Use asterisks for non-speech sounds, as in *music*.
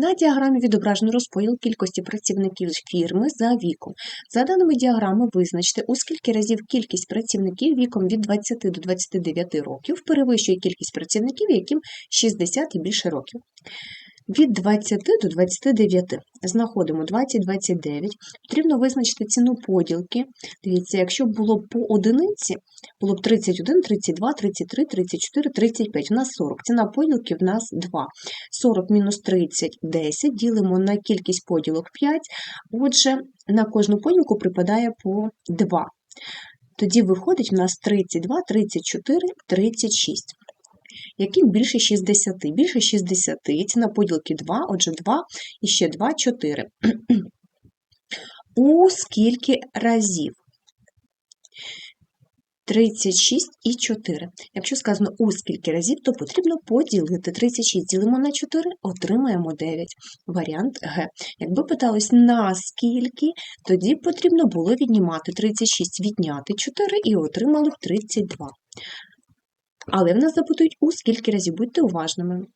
На діаграмі відображено розподіл кількості працівників фірми за віком. За даними діаграми, визначте, у скільки разів кількість працівників віком від 20 до 29 років перевищує кількість працівників, яким 60 і більше років. Від 20 до 29 знаходимо 20-29. Потрібно визначити ціну поділки. Дивіться, якщо б було по одиниці, було б 31, 32, 33, 34, 35. У нас 40. Ціна поділки в нас 2. 40 мінус 30 – 10. Ділимо на кількість поділок 5. Отже, на кожну поділку припадає по 2. Тоді виходить в нас 32, 34, 36. Яким більше 60? Більше 60. Ціна поділки 2, отже 2 і ще 2 – 4. *clears throat* У скільки разів? 36 і 4. Якщо сказано у скільки разів, то потрібно поділити 36. Ділимо на 4, отримаємо 9. Варіант Г. Якби питалось на скільки, тоді потрібно було віднімати 36, відняти 4 і отримали 32. Але в нас запитують у скільки разів, будьте уважними.